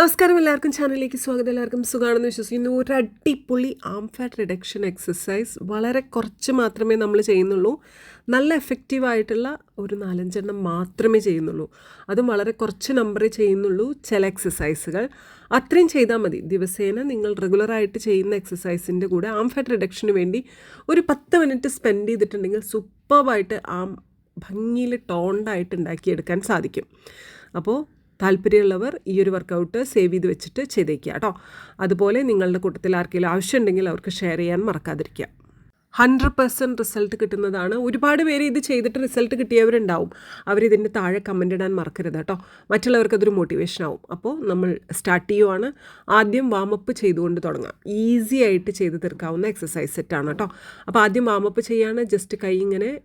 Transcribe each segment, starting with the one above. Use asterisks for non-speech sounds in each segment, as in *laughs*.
നമസ്കാരം എല്ലാവർക്കും ചാനലിലേക്ക് സ്വാഗതം. എല്ലാവർക്കും സുഖമാണെന്ന് വിശ്വസിക്കുന്നു. ഒരു അടിപൊളി ആം ഫാറ്റ് റിഡക്ഷൻ എക്സസൈസ് വളരെ കുറച്ച് മാത്രമേ നമ്മൾ ചെയ്യുന്നുള്ളൂ. നല്ല എഫക്റ്റീവ് ആയിട്ടുള്ള ഒരു നാലഞ്ചെണ്ണം മാത്രമേ ചെയ്യുന്നുള്ളൂ. അതും വളരെ കുറച്ച് നമ്പറേ ചെയ്യുന്നുള്ളൂ ചില എക്സസൈസുകൾ അത്രയും ചെയ്താൽ മതി. ദിവസേന നിങ്ങൾ റെഗുലറായിട്ട് ചെയ്യുന്ന എക്സസൈസിന്റെ കൂടെ ആം ഫാറ്റ് റിഡക്ഷന് വേണ്ടി ഒരു പത്ത് മിനിറ്റ് സ്പെൻഡ് ചെയ്തിട്ടുണ്ടെങ്കിൽ സൂപ്പർവായിട്ട് ആം ഭംഗിയിൽ ടോണ്ടായിട്ട് ഉണ്ടാക്കിയെടുക്കാൻ സാധിക്കും. അപ്പോൾ താല്പര്യമുള്ളവർ ഈ ഒരു വർക്കൗട്ട് സേവ് ചെയ്ത് വെച്ചിട്ട് ചെയ്തേക്കുക കേട്ടോ. അതുപോലെ നിങ്ങളുടെ കൂട്ടത്തിൽ ആർക്കെങ്കിലും ആവശ്യമുണ്ടെങ്കിൽ അവർക്ക് ഷെയർ ചെയ്യാൻ മറക്കാതിരിക്കുക. ഹൺഡ്രഡ് പെർസെന്റ് റിസൾട്ട് കിട്ടുന്നതാണ്. ഒരുപാട് പേര് ഇത് ചെയ്തിട്ട് റിസൾട്ട് കിട്ടിയവരുണ്ടാവും. അവരിതിന്റെ താഴെ കമന്റ് ഇടാൻ മറക്കരുത് കേട്ടോ. മറ്റുള്ളവർക്ക് അതൊരു മോട്ടിവേഷൻ ആവും. അപ്പോൾ നമ്മൾ സ്റ്റാർട്ട് ചെയ്യുവാണ്. ആദ്യം വാമപ്പ് ചെയ്തുകൊണ്ട് തുടങ്ങാം. ഈസി ആയിട്ട് ചെയ്ത് തീർക്കാവുന്ന എക്സസൈസ് സെറ്റാണ് കേട്ടോ. അപ്പോൾ ആദ്യം വാമപ്പ് ചെയ്യാണ്. ജസ്റ്റ് കൈ ഇങ്ങനെ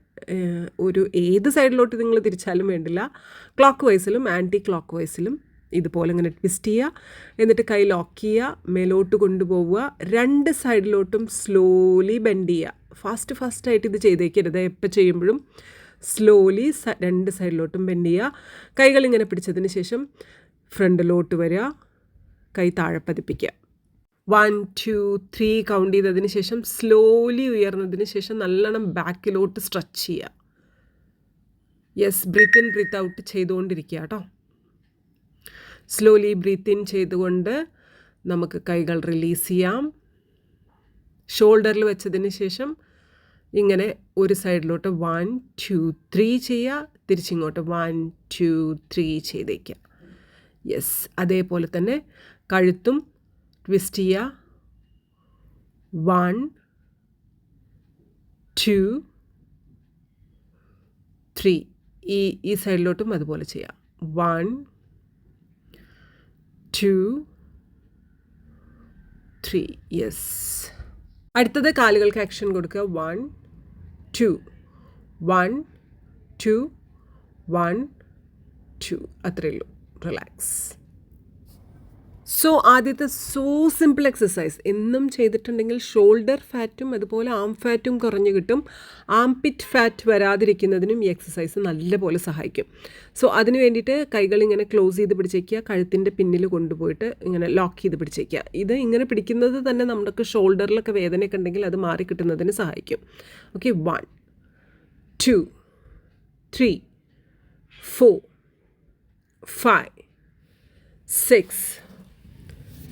ഒരു ഏത് സൈഡിലോട്ട് നിങ്ങൾ തിരിച്ചാലും വേണ്ടില്ല. ക്ലോക്ക് വൈസിലും ആന്റി ക്ലോക്ക് വൈസിലും ഇതുപോലെ ഇങ്ങനെ ട്വിസ്റ്റ് ചെയ്യുക. എന്നിട്ട് കൈ ലോക്ക് ചെയ്യുക. മേലോട്ട് കൊണ്ടുപോവുക. രണ്ട് സൈഡിലോട്ടും സ്ലോലി ബെൻഡ് ചെയ്യുക. ഫാസ്റ്റ് ഫാസ്റ്റായിട്ട് ഇത് ചെയ്തേക്കരുത്. എപ്പോൾ ചെയ്യുമ്പോഴും സ്ലോലി രണ്ട് സൈഡിലോട്ടും ബെൻഡ് ചെയ്യുക. കൈകൾ ഇങ്ങനെ പിടിച്ചതിന് ശേഷം ഫ്രണ്ടിലോട്ട് വരിക. കൈ താഴെ പതിപ്പിക്കുക. വൺ ടു ത്രീ കൗണ്ട് ചെയ്തതിന് ശേഷം സ്ലോലി ഉയർന്നതിന് ശേഷം നല്ലോണം ബാക്കിലോട്ട് സ്ട്രെച്ച് ചെയ്യുക. Yes breathe in breathe out ചെയ്തുകൊണ്ടിരിക്കുക കേട്ടോ. സ്ലോലി ബ്രീത്ത് ഇൻ ചെയ്തുകൊണ്ട് നമുക്ക് കൈകൾ റിലീസ് ചെയ്യാം. ഷോൾഡറിൽ വെച്ചതിന് ശേഷം ഇങ്ങനെ ഒരു സൈഡിലോട്ട് വൺ ടു ത്രീ ചെയ്യുക. തിരിച്ചിങ്ങോട്ട് വൺ ടു ത്രീ ചെയ്തേക്കുക. യെസ് അതേപോലെ തന്നെ കഴുത്തും ട്വിസ്റ്റ് ചെയ്യുക. വൺ ടു ത്രീ ഈ ഈ സൈഡിലോട്ടും അതുപോലെ ചെയ്യാം. വൺ ടു ത്രീ യെസ് അടുത്തത് കാലുകൾക്ക് ആക്ഷൻ കൊടുക്കുക. One two one two one two അത്രയേ ഉള്ളൂ. റിലാക്സ് സോ ആദ്യത്തെ സോ സിമ്പിൾ എക്സസൈസ് എന്നും ചെയ്തിട്ടുണ്ടെങ്കിൽ ഷോൾഡർ ഫാറ്റും അതുപോലെ ആം ഫാറ്റും കുറഞ്ഞു കിട്ടും. ആം പിറ്റ് ഫാറ്റ് വരാതിരിക്കുന്നതിനും ഈ എക്സസൈസ് നല്ലപോലെ സഹായിക്കും. സോ അതിന് വേണ്ടിയിട്ട് കൈകൾ ഇങ്ങനെ ക്ലോസ് ചെയ്ത് പിടിച്ചേക്കുക. കഴുത്തിന്റെ പിന്നിൽ കൊണ്ടുപോയിട്ട് ഇങ്ങനെ ലോക്ക് ചെയ്ത് പിടിച്ചേക്കുക. ഇത് ഇങ്ങനെ പിടിക്കുന്നത് തന്നെ നമുക്ക് ഷോൾഡറിലൊക്കെ വേദനയൊക്കെ ഉണ്ടെങ്കിൽ അത് മാറി കിട്ടുന്നതിന് സഹായിക്കും. Okay one two three four five six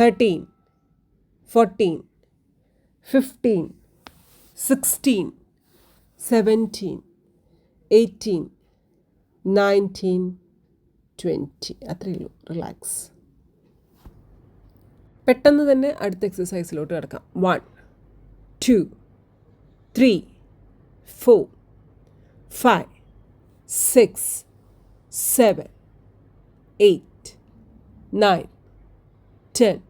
13, 14, 15, 16, 17, 18, 19, 20 അത്രയേ ഉള്ളൂ. റിലാക്സ് പെട്ടെന്ന് തന്നെ അടുത്ത എക്സസൈസിലോട്ട് കിടക്കാം. One two three four five six seven eight nine 10,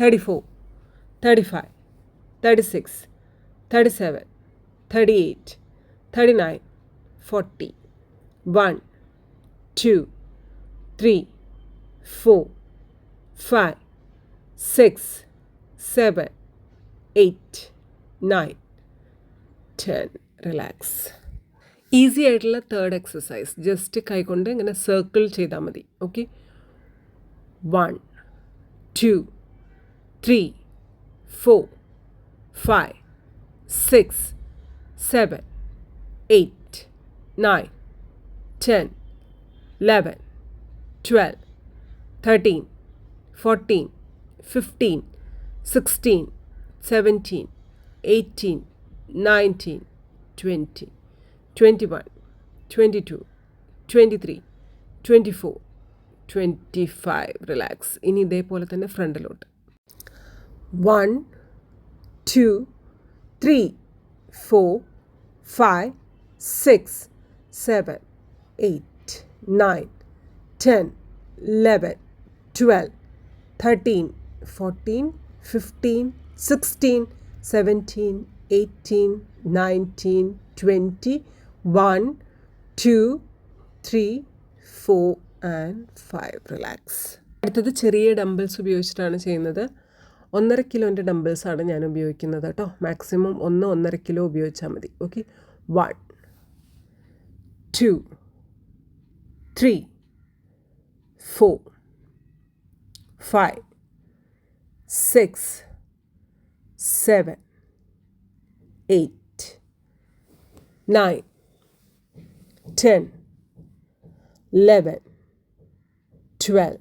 34, 35, 36, 37, 38, 39, 40, 1, 2, 3, 4, five, six, seven, eight, nine, ten. Relax easy ആയിട്ടുള്ള തേർഡ് എക്സസൈസ് ജസ്റ്റ് കൈകൊണ്ട് ഇങ്ങനെ സർക്കിൾ ചെയ്താൽ മതി. Okay one two three four five six seven eight nine ten eleven twelve thirteen fourteen fifteen sixteen seventeen eighteen nineteen twenty twenty one twenty two twenty three twenty four twenty five relax ഇനി ഇതേപോലെ തന്നെ ഫ്രണ്ടിലോട്ട് one two three four five six seven eight nine ten eleven twelve thirteen fourteen fifteen sixteen seventeen eighteen nineteen twenty one two three four and five Relax. അടുത്തത് ചെറിയ dumbbells ഉപയോഗിച്ചിട്ടാണ് ചെയ്യുന്നത് ഒന്നര കിലോന്റെ ഡംബിൾസാണ് ഞാൻ ഉപയോഗിക്കുന്നത് കേട്ടോ. മാക്സിമം ഒന്ന് ഒന്നര കിലോ ഉപയോഗിച്ചാൽ മതി. Okay one two three four five six seven eight nine ten eleven twelve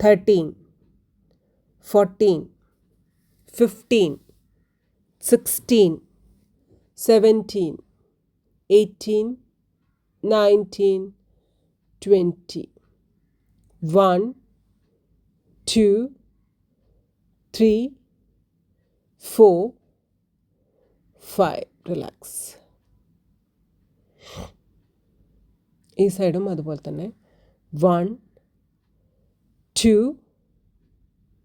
thirteen, fourteen, fifteen, sixteen, seventeen, eighteen, nineteen, twenty. One, two, three, four, five relax ഈ സൈഡും അതുപോലെ തന്നെ one two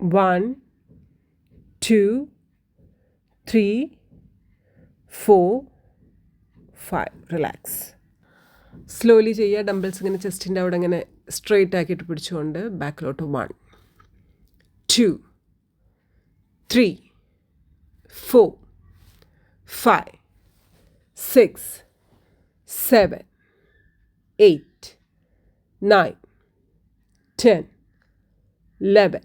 one, two, three, four, five. Relax. Slowly ചെയ്യുക dumbbells ഇങ്ങനെ ചെസ്റ്റിന്റെ അവിടെ ഇങ്ങനെ straight ആക്കിയിട്ട് പിടിച്ചുകൊണ്ട് ബാക്കിലോട്ട് one two three four five six seven eight nine ten eleven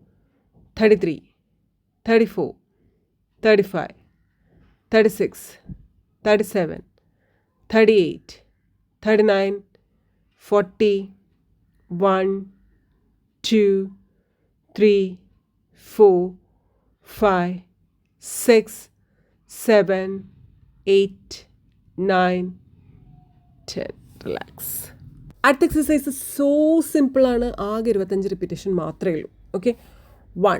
33, 34, 35, 36, 37, 38, 39, 40, 1, 2, 3, 4, 5, 6, seven eight nine ten relax അടുത്ത എക്സസൈസ് സോ സിമ്പിളാണ് ആകെ ഇരുപത്തഞ്ച് റിപ്പീറ്റേഷൻ മാത്രമേ ഉള്ളൂ. Okay one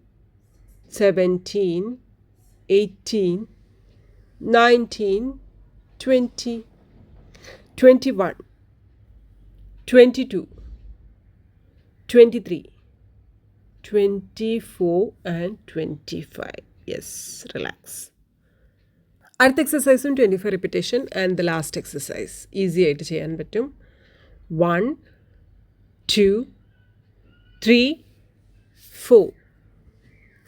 Seventeen, eighteen, nineteen, twenty, twenty-one, twenty two twenty three twenty four and twenty five yes relax അടുത്ത എക്സസൈസും twenty five repetition and the last exercise easy ആയിട്ട് ചെയ്യാൻ പറ്റും. One two three four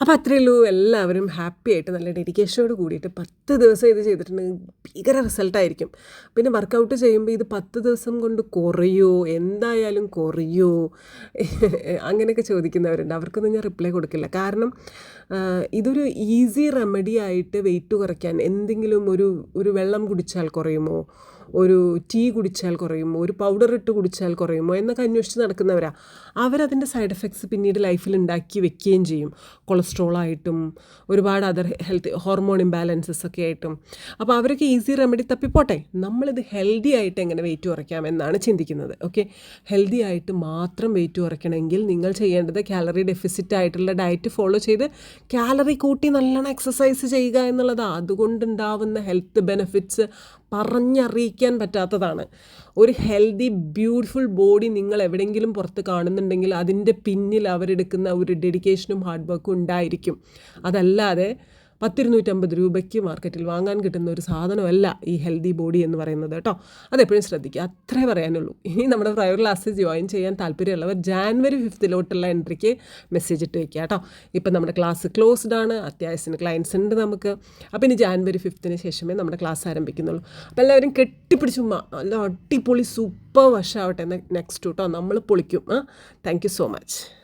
അപ്പോൾ അത്രയേ ഉള്ളൂ എല്ലാവരും ഹാപ്പി ആയിട്ട് നല്ല ഡെഡിക്കേഷനോട് കൂടിയിട്ട് പത്ത് ദിവസം ഇത് ചെയ്തിട്ടുണ്ടെങ്കിൽ ഭീകര റിസൾട്ടായിരിക്കും പിന്നെ വർക്കൗട്ട് ചെയ്യുമ്പോൾ ഇത് പത്ത് ദിവസം കൊണ്ട് കുറയോ? എന്തായാലും കുറയോ? *laughs* അങ്ങനെയൊക്കെ ചോദിക്കുന്നവരുണ്ട്. അവർക്കൊന്നും ഞാൻ റിപ്ലൈ കൊടുക്കില്ല. കാരണം ഇതൊരു ഈസി റെമഡി ആയിട്ട് വെയിറ്റ് കുറയ്ക്കാൻ എന്തെങ്കിലും ഒരു ഒരു വെള്ളം കുടിച്ചാൽ കുറയുമോ? ഒരു ടീ കുടിച്ചാൽ കുറയുമോ? ഒരു പൗഡർ ഇട്ട് കുടിച്ചാൽ കുറയുമോ? എന്നൊക്കെ അന്വേഷിച്ച് നടക്കുന്നവരാ. അവരതിന്റെ സൈഡ് എഫക്ട്സ് പിന്നീട് ലൈഫിൽ ഉണ്ടാക്കി വെക്കുകയും ചെയ്യും. കൊളസ്ട്രോൾ ആയിട്ടും ഒരുപാട് അതർ ഹെൽത്ത് ഹോർമോൺ ഇംബാലൻസസ് ഒക്കെ ആയിട്ടും. അപ്പോൾ അവരൊക്കെ ഈസി റെമഡി തപ്പിപ്പോട്ടെ. നമ്മളിത് ഹെൽത്തി ആയിട്ട് എങ്ങനെ വെയിറ്റ് കുറയ്ക്കാം എന്നാണ് ചിന്തിക്കുന്നത്. ഓക്കെ ഹെൽത്തി ആയിട്ട് മാത്രം വെയിറ്റ് കുറയ്ക്കണമെങ്കിൽ നിങ്ങൾ ചെയ്യേണ്ടത് കാലറി ഡെഫിസിറ്റ് ആയിട്ടുള്ള ഡയറ്റ് ഫോളോ ചെയ്ത് കാലറി കൂട്ടി നല്ലോണം എക്സസൈസ് ചെയ്യുക എന്നുള്ളതാണ് അതുകൊണ്ടുണ്ടാവുന്ന ഹെൽത്ത് ബെനിഫിറ്റ്സ് പറഞ്ഞറിയിക്കാൻ പറ്റാത്തതാണ്. ഒരു ഹെൽത്തി ബ്യൂട്ടിഫുൾ ബോഡി നിങ്ങൾ എവിടെയെങ്കിലും പുറത്ത് കാണുന്നുണ്ടെങ്കിൽ അതിന്റെ പിന്നിൽ അവരെടുക്കുന്ന ഒരു ഡെഡിക്കേഷനും ഹാർഡ് വർക്കും ഉണ്ടായിരിക്കും. അതല്ലാതെ പത്തിരുന്നൂറ്റമ്പത് രൂപയ്ക്ക് മാർക്കറ്റിൽ വാങ്ങാൻ കിട്ടുന്ന ഒരു സാധനമല്ല ഈ ഹെൽത്തി ബോഡി എന്ന് പറയുന്നത് കേട്ടോ. അതെപ്പോഴും ശ്രദ്ധിക്കുക. അത്രേ പറയാനുള്ളൂ. ഇനി നമ്മുടെ പ്രൈവറ്റ് ക്ലാസ്സിൽ ജോയിൻ ചെയ്യാൻ താല്പര്യമുള്ളവർ ജാനുവരി ഫിഫ്ത്തിലോട്ടുള്ള എൻട്രിക്ക് മെസ്സേജ് ഇട്ട് വയ്ക്കുക കേട്ടോ. ഇപ്പം നമ്മുടെ ക്ലാസ് ക്ലോസ്ഡ് ആണ്. അത്യാവശ്യത്തിന് ക്ലയൻസ് ഉണ്ട് നമുക്ക്. അപ്പോൾ ഇനി ജാനുവരി ഫിഫ്ത്തിന് ശേഷമേ നമ്മുടെ ക്ലാസ് ആരംഭിക്കുന്നുള്ളൂ. അപ്പോൾ എല്ലാവരും കെട്ടിപ്പിടിച്ചുമ്മ നല്ല അടിപൊളി സൂപ്പർ വർഷമാവട്ടെ നെക്സ്റ്റ് കേട്ടോ നമ്മൾ പൊളിക്കും. ആ താങ്ക് യു സോ മച്ച്